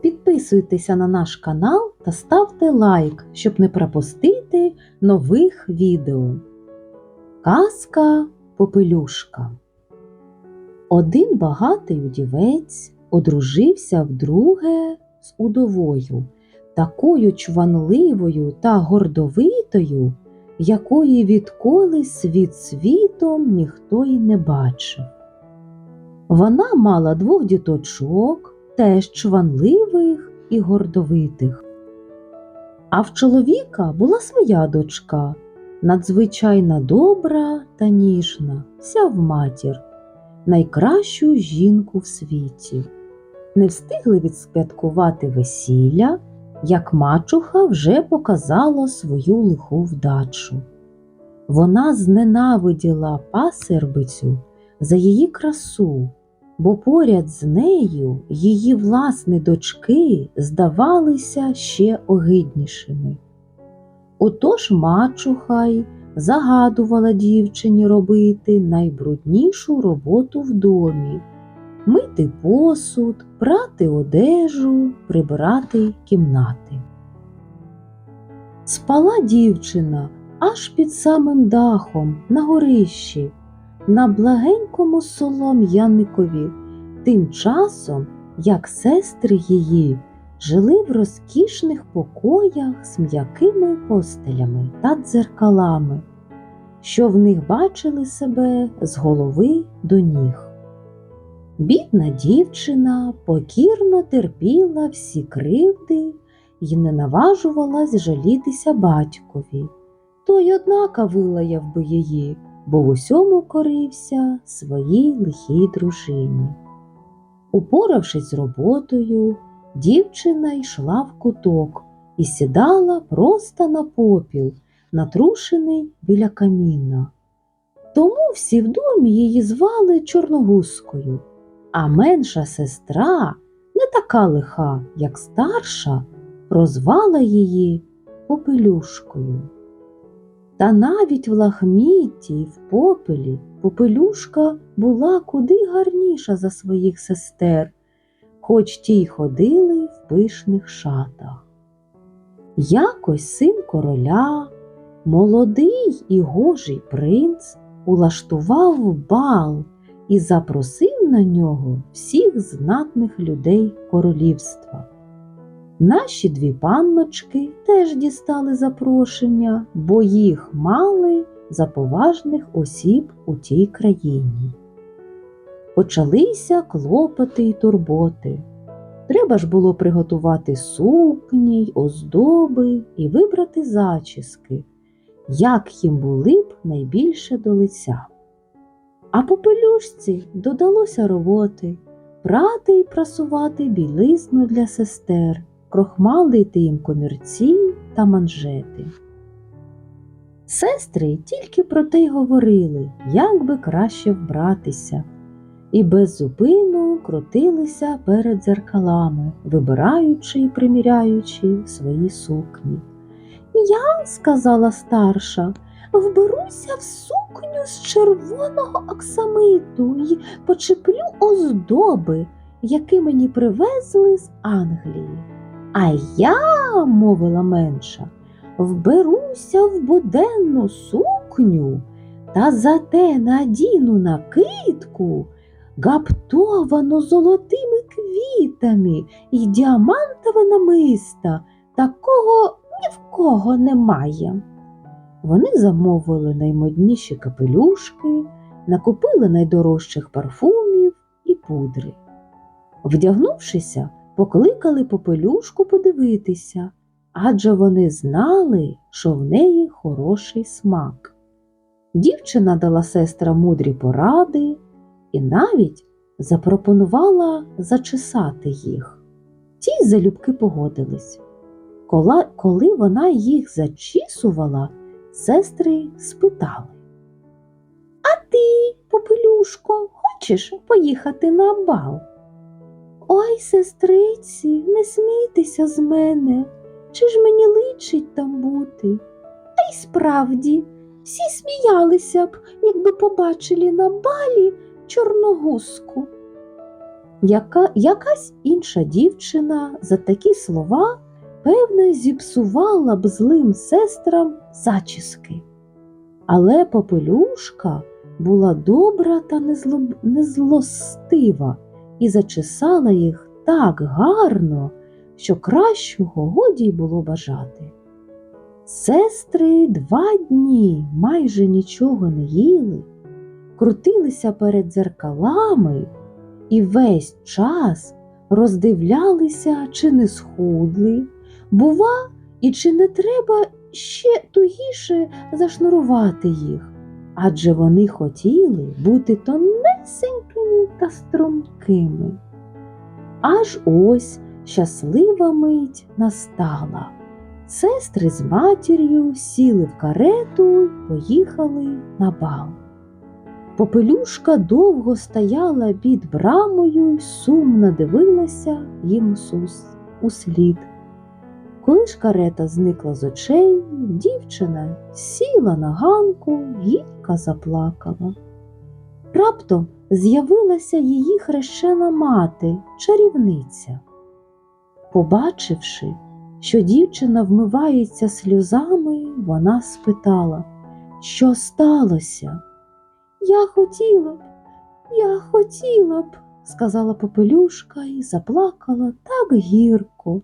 Підписуйтеся на наш канал та ставте лайк, щоб не пропустити нових відео. Казка Попелюшка Один багатий удівець одружився вдруге з удовою, такою чванливою та гордовитою, якої відколи світ світом ніхто й не бачив. Вона мала двох діточок, теж чванливих і гордовитих. А в чоловіка була своя дочка, надзвичайно добра та ніжна, вся в матір, найкращу жінку в світі. Не встигли відсвяткувати весілля, як мачуха вже показала свою лиху вдачу. Вона зненавиділа пасербицю за її красу, бо поряд з нею її власні дочки здавалися ще огиднішими. Отож мачуха й загадувала дівчині робити найбруднішу роботу в домі мити посуд, прати одежу, прибирати кімнати. Спала дівчина аж під самим дахом на горищі, на благенькому солом'яникові, тим часом, як сестри її жили в розкішних покоях з м'якими постелями та дзеркалами, що в них бачили себе з голови до ніг. Бідна дівчина покірно терпіла всі кривди і не наважувалась жалітися батькові. Той однака вилаяв би її, бо в усьому корився своїй лихій дружині. Упоравшись з роботою, дівчина йшла в куток і сідала просто на попіл, натрушений біля каміна. Тому всі в домі її звали Чорногузкою, а менша сестра, не така лиха, як старша, прозвала її Попелюшкою. Та навіть в лахмітті й в попелі попелюшка була куди гарніша за своїх сестер, хоч ті й ходили в пишних шатах. Якось син короля, молодий і гожий принц, улаштував бал і запросив на нього всіх знатних людей королівства. Наші дві панночки теж дістали запрошення, бо їх мали за поважних осіб у тій країні. Почалися клопоти й турботи. Треба ж було приготувати сукні й оздоби і вибрати зачіски, як їм були б найбільше до лиця. А попелюшці додалося роботи прати й прасувати білизну для сестер крохмалити їм комірці та манжети. Сестри тільки про те й говорили, як би краще вбратися, і без зупину крутилися перед дзеркалами, вибираючи і приміряючи свої сукні. Я, сказала старша, вберуся в сукню з червоного оксамиту й почеплю оздоби, які мені привезли з Англії. А я, мовила менша, вберуся в буденну сукню та зате надіну накидку, гаптовану золотими квітами і діамантове намиста, такого ні в кого немає. Вони замовили наймодніші капелюшки, накупили найдорожчих парфумів і пудри. Вдягнувшися, покликали попелюшку подивитися, адже вони знали, що в неї хороший смак. Дівчина дала сестра мудрі поради і навіть запропонувала зачесати їх. Ті залюбки погодились. Коли, вона їх зачісувала, сестри спитали А ти, попелюшко, хочеш поїхати на бал? Ой, сестриці, не смійтеся з мене, чи ж мені личить там бути? Та й справді, всі сміялися б, якби побачили на балі чорногузку. Яка, якась інша дівчина за такі слова, певне, зіпсувала б злим сестрам зачіски. Але попелюшка була добра та незло, незлостива і зачесала їх так гарно, що кращого годі й було бажати. Сестри два дні майже нічого не їли, крутилися перед дзеркалами і весь час роздивлялися, чи не схудли, бува, і чи не треба ще тугіше зашнурувати їх, адже вони хотіли бути тонесенькими та стрункими. Аж ось щаслива мить настала. Сестри з матір'ю сіли в карету й поїхали на бал. Попелюшка довго стояла під брамою й сумно дивилася їм сус услід. Коли ж карета зникла з очей, дівчина сіла на ганку, гідка заплакала. Раптом з'явилася її хрещена мати, чарівниця. Побачивши, що дівчина вмивається сльозами, вона спитала, що сталося. Я хотіла б, я хотіла б, сказала попелюшка і заплакала так гірко,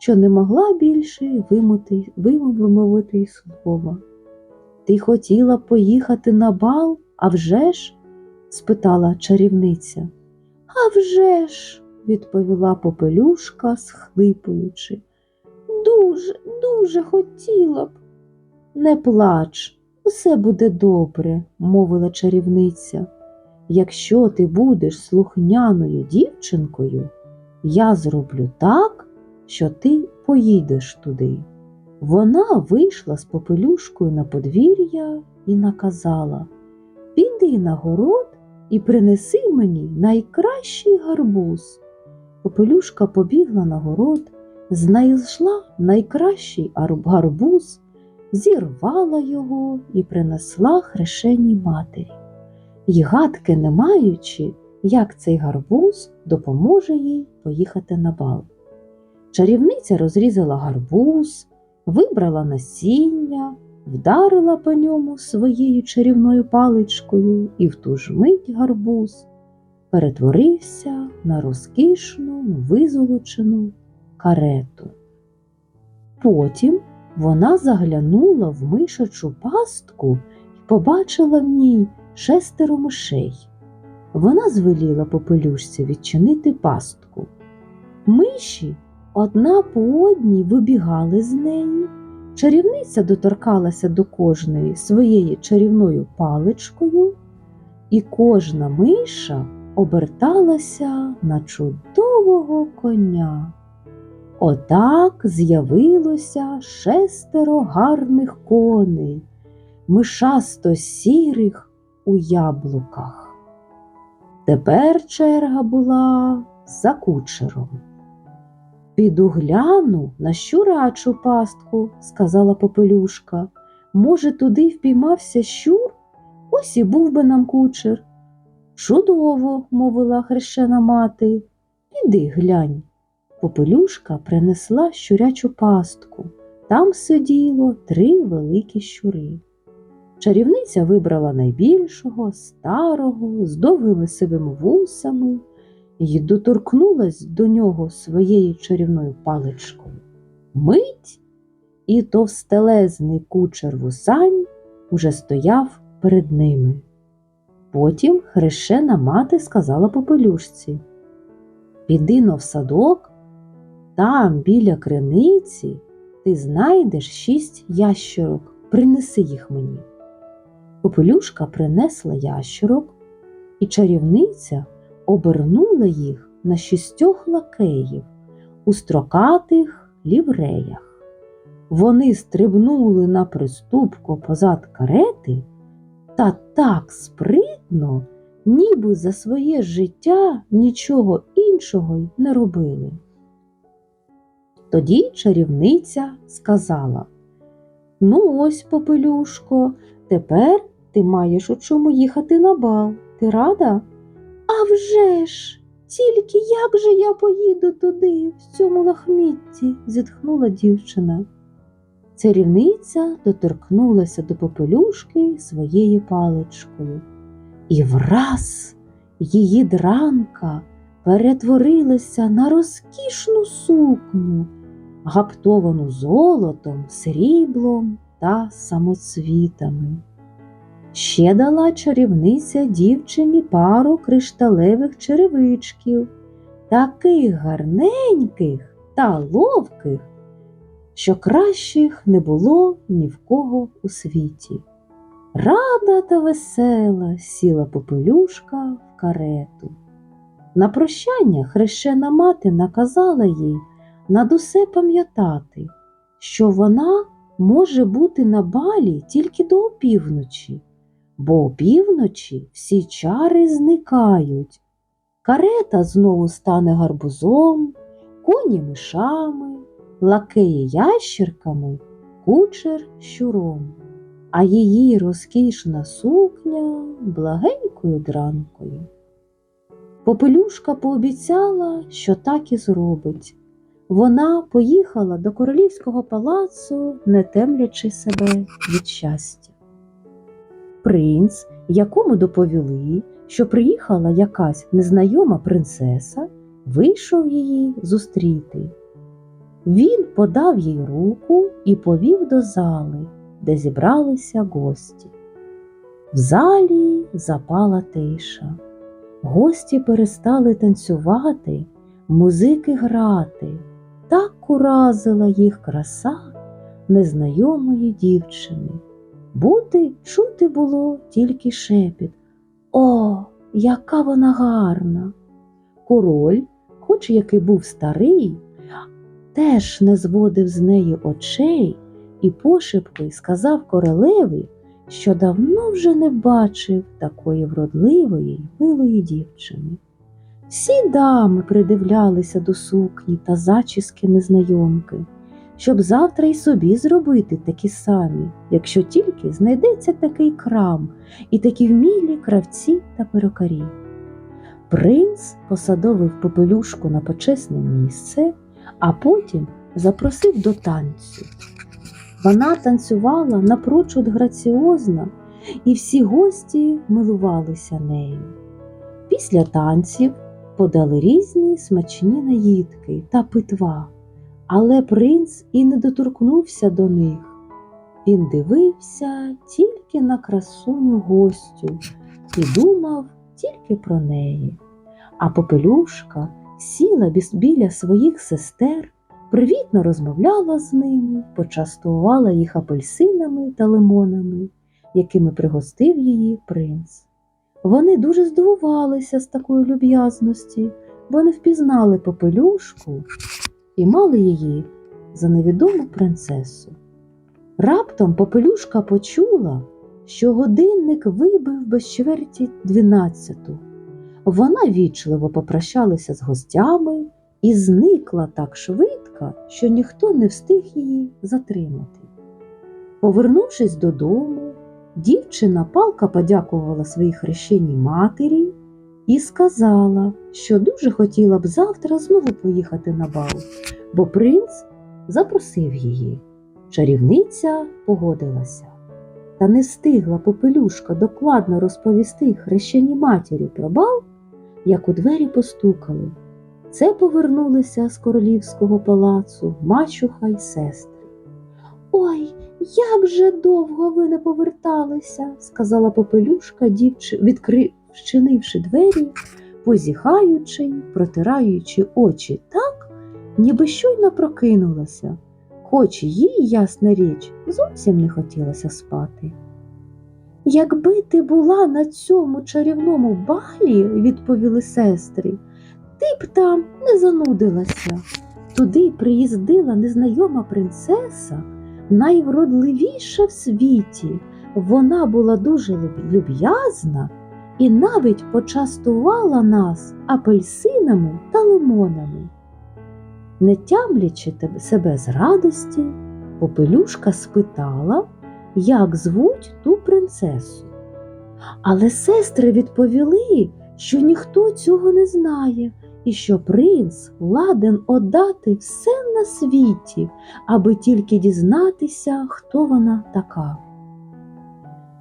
що не могла більше вимовити, вимовити й слова. Ти хотіла поїхати на бал, а вже ж? спитала чарівниця. «А вже ж!» – відповіла попелюшка, схлипуючи. Дуже, дуже хотіла б. Не плач, усе буде добре, мовила чарівниця. Якщо ти будеш слухняною дівчинкою, я зроблю так, що ти поїдеш туди. Вона вийшла з попелюшкою на подвір'я і наказала Піди на город і принеси мені найкращий гарбуз. Попелюшка побігла на город, знайшла найкращий гарбуз, зірвала його і принесла хрещеній матері. І гадки не маючи, як цей гарбуз допоможе їй поїхати на бал. Чарівниця розрізала гарбуз, вибрала насіння, вдарила по ньому своєю чарівною паличкою, і в ту ж мить гарбуз перетворився на розкішну визолочену карету. Потім вона заглянула в мишачу пастку і побачила в ній шестеро мишей. Вона звеліла попелюшці відчинити пастку. Миші одна по одній вибігали з неї. Чарівниця доторкалася до кожної своєю чарівною паличкою, і кожна миша оберталася на чудового коня. Отак з'явилося шестеро гарних коней, мишасто сірих у яблуках. Тепер черга була за кучером. Піду гляну на щурачу пастку, сказала попелюшка. Може, туди впіймався щур? Ось і був би нам кучер. Чудово, мовила хрещена мати. Іди глянь. Попелюшка принесла щурячу пастку. Там сиділо три великі щури. Чарівниця вибрала найбільшого, старого, з довгими сивими вусами і доторкнулась до нього своєю чарівною паличкою. Мить і товстелезний кучер вусань уже стояв перед ними. Потім хрещена мати сказала попелюшці Піди но в садок, там біля криниці ти знайдеш шість ящерок, принеси їх мені. Попелюшка принесла ящерок, і чарівниця обернула їх на шістьох лакеїв у строкатих лівреях. Вони стрибнули на приступку позад карети та так спритно, ніби за своє життя нічого іншого й не робили. Тоді чарівниця сказала Ну, ось, попелюшко, тепер ти маєш у чому їхати на бал. Ти рада? «А вже ж!» – Тільки як же я поїду туди, в цьому лахмітті? зітхнула дівчина. Царівниця доторкнулася до попелюшки своєю паличкою, і враз її дранка перетворилася на розкішну сукню, гаптовану золотом, сріблом та самоцвітами. Ще дала чарівниця дівчині пару кришталевих черевичків, таких гарненьких та ловких, що кращих не було ні в кого у світі. Рада та весела сіла попелюшка в карету. На прощання хрещена мати наказала їй над усе пам'ятати, що вона може бути на балі тільки до опівночі, бо опівночі всі чари зникають. Карета знову стане гарбузом, коні мишами, лакеї ящірками, кучер щуром, а її розкішна сукня благенькою дранкою. Попелюшка пообіцяла, що так і зробить. Вона поїхала до королівського палацу, не темлячи себе від щастя. Принц, якому доповіли, що приїхала якась незнайома принцеса, вийшов її зустріти. Він подав їй руку і повів до зали, де зібралися гості. В залі запала тиша. Гості перестали танцювати, музики грати. Так уразила їх краса незнайомої дівчини. Бути чути було тільки шепіт. О, яка вона гарна! Король, хоч який був старий, теж не зводив з неї очей і пошепки сказав королеві, що давно вже не бачив такої вродливої й милої дівчини. Всі дами придивлялися до сукні та зачіски незнайомки, щоб завтра й собі зробити такі самі, якщо тільки знайдеться такий крам і такі вмілі кравці та перукарі. Принц посадовив попелюшку на почесне місце, а потім запросив до танцю. Вона танцювала напрочуд граціозно, і всі гості милувалися нею. Після танців подали різні смачні наїдки та питва, але принц і не доторкнувся до них. Він дивився тільки на красуню гостю і думав тільки про неї. А попелюшка сіла біля своїх сестер, привітно розмовляла з ними, почастувала їх апельсинами та лимонами, якими пригостив її принц. Вони дуже здивувалися з такої люб'язності, бо не впізнали попелюшку і мали її за невідому принцесу. Раптом попелюшка почула, що годинник вибив без чверті дванадцяту. Вона вічливо попрощалася з гостями і зникла так швидко, що ніхто не встиг її затримати. Повернувшись додому, дівчина палка подякувала своїй хрещеній матері і сказала, що дуже хотіла б завтра знову поїхати на бал, бо принц запросив її. Чарівниця погодилася. Та не встигла попелюшка докладно розповісти хрещеній матері про бал, як у двері постукали. Це повернулися з королівського палацу мачуха й сестри. Ой, як же довго ви не поверталися, сказала попелюшка, дівчи, відкри... вчинивши двері, позіхаючи, протираючи очі так, ніби щойно прокинулася, хоч їй, ясна річ, зовсім не хотілося спати. Якби ти була на цьому чарівному балі, відповіли сестри, ти б там не занудилася. Туди приїздила незнайома принцеса, найвродливіша в світі. Вона була дуже люб'язна і навіть почастувала нас апельсинами та лимонами. Не тямлячи себе з радості, попелюшка спитала, як звуть ту принцесу. Але сестри відповіли, що ніхто цього не знає, і що принц ладен отдати все на світі, аби тільки дізнатися, хто вона така.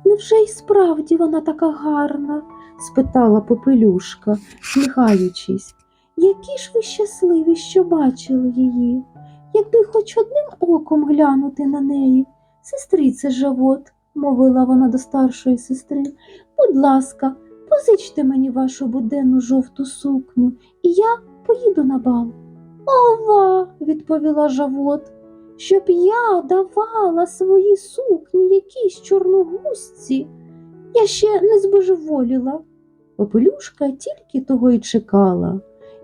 Невже й справді вона така гарна? спитала попелюшка, сміхаючись. Які ж ви щасливі, що бачили її, якби хоч одним оком глянути на неї. Сестрице Жавот, мовила вона до старшої сестри, будь ласка, позичте мені вашу буденну жовту сукню, і я поїду на бал. Ова, відповіла Жавот, щоб я давала свої сукні якійсь чорногузці. Я ще не збожеволіла. Попелюшка тільки того й чекала,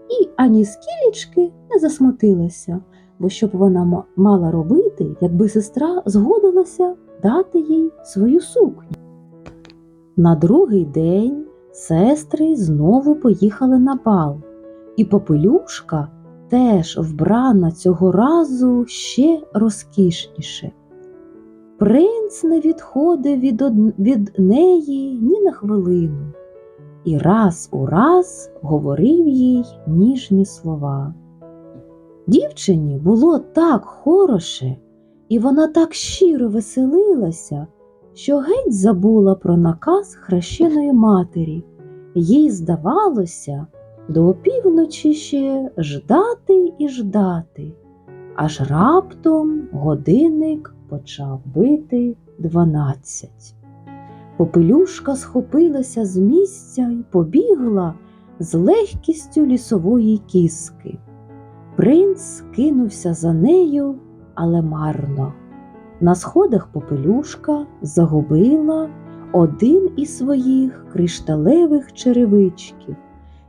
і ані скілічки не засмутилася, бо що б вона мала робити, якби сестра згодилася дати їй свою сукню. На другий день сестри знову поїхали на бал, і попелюшка теж вбрана цього разу ще розкішніше. Принц не відходив від, від неї ні на хвилину і раз у раз говорив їй ніжні слова. Дівчині було так хороше, і вона так щиро веселилася, що геть забула про наказ хрещеної матері. Їй здавалося, до опівночі ще ждати і ждати, аж раптом годинник почав бити дванадцять. Попелюшка схопилася з місця й побігла з легкістю лісової кіски. Принц кинувся за нею, але марно. На сходах попелюшка загубила один із своїх кришталевих черевичків,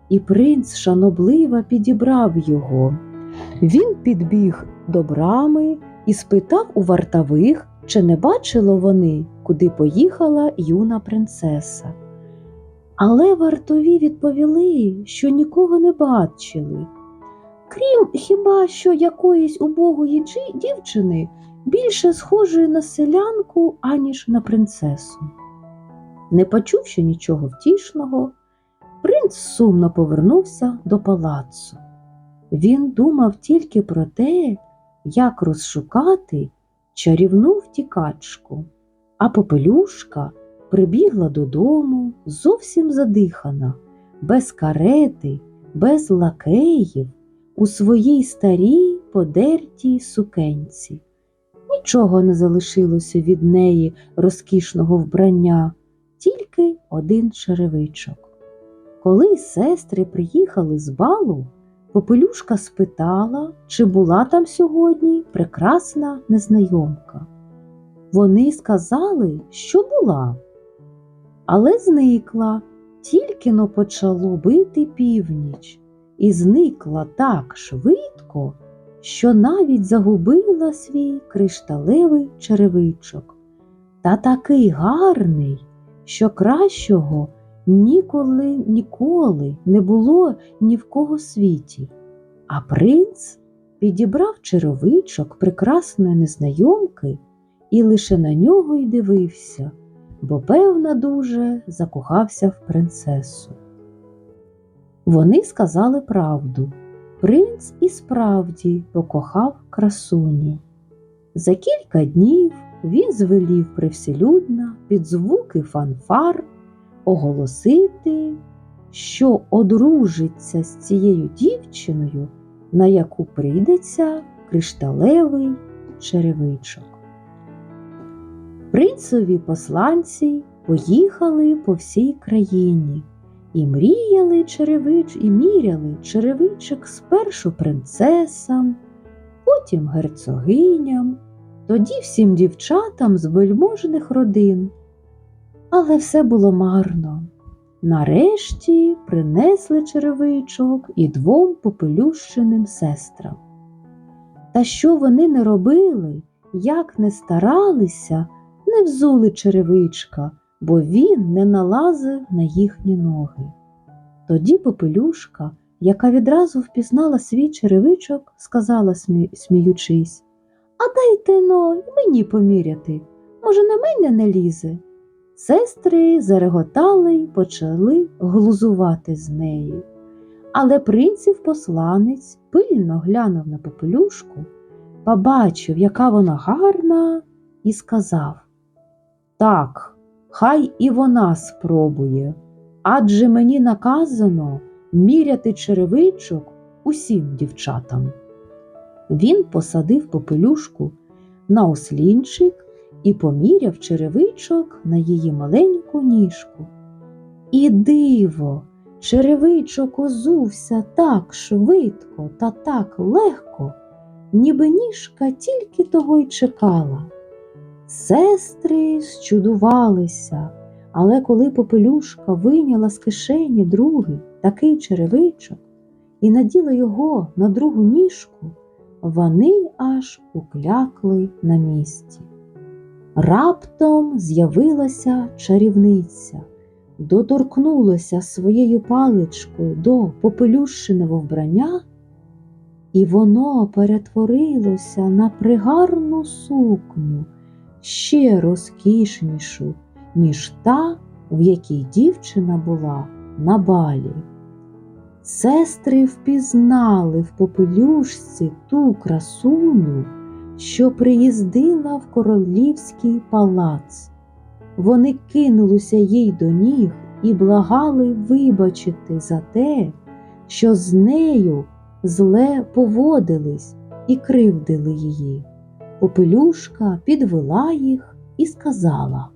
і принц шанобливо підібрав його. Він підбіг до брами і спитав у вартових, чи не бачило вони, куди поїхала юна принцеса. Але вартові відповіли, що нікого не бачили. Крім хіба що якоїсь убогої дівчини, більше схожої на селянку, аніж на принцесу. Не почувши нічого втішного, принц сумно повернувся до палацу. Він думав тільки про те, як розшукати чарівну втікачку, а попелюшка прибігла додому зовсім задихана, без карети, без лакеїв, у своїй старій подертій сукенці. Нічого не залишилося від неї розкішного вбрання, тільки один черевичок. Коли сестри приїхали з балу, Попелюшка спитала, чи була там сьогодні прекрасна незнайомка. Вони сказали, що була, але зникла, тільки но почало бити північ, і зникла так швидко, що навіть загубила свій кришталевий черевичок. Та такий гарний, що кращого ніколи ніколи не було ні в кого світі. А принц підібрав черевичок прекрасної незнайомки і лише на нього й дивився, бо, певно, дуже закохався в принцесу. Вони сказали правду. Принц і справді покохав красуню. За кілька днів він звелів привселюдно під звуки фанфар оголосити, що одружиться з цією дівчиною, на яку прийдеться кришталевий черевичок. Принцові посланці поїхали по всій країні і мріяли черевич, і міряли черевичок спершу принцесам, потім герцогиням, тоді всім дівчатам з вельможних родин. Але все було марно. Нарешті принесли черевичок і двом попелющеним сестрам. Та що вони не робили, як не старалися, не взули черевичка, бо він не налазив на їхні ноги. Тоді попелюшка, яка відразу впізнала свій черевичок, сказала, смі... сміючись А дайте но й мені поміряти. Може, на мене не лізе? Сестри зареготали й почали глузувати з неї. Але принців посланець пильно глянув на попелюшку, побачив, яка вона гарна, і сказав Так, хай і вона спробує, адже мені наказано міряти черевичок усім дівчатам. Він посадив попелюшку на ослінчик і поміряв черевичок на її маленьку ніжку. І диво, черевичок озувся так швидко та так легко, ніби ніжка тільки того й чекала. Сестри зчудувалися, але коли попелюшка вийняла з кишені другий такий черевичок і наділа його на другу ніжку, вони аж уклякли на місці. Раптом з'явилася чарівниця, доторкнулася своєю паличкою до попелющиного вбрання, і воно перетворилося на пригарну сукню, ще розкішнішу, ніж та, в якій дівчина була на балі. Сестри впізнали в попелюшці ту красуню, що приїздила в королівський палац. Вони кинулися їй до ніг і благали вибачити за те, що з нею зле поводились і кривдили її. Попелюшка підвела їх і сказала,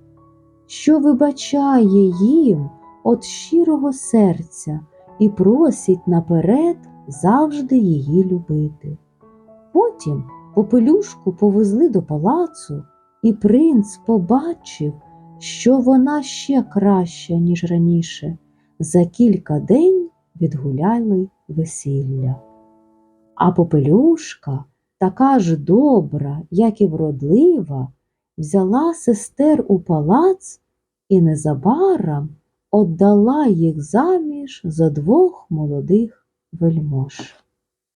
що вибачає їм від щирого серця і просить наперед завжди її любити. Потім попелюшку повезли до палацу, і принц побачив, що вона ще краща, ніж раніше. За кілька день відгуляли весілля. А попелюшка, така ж добра, як і вродлива, взяла сестер у палац і незабаром отдала їх заміж за двох молодих вельмож.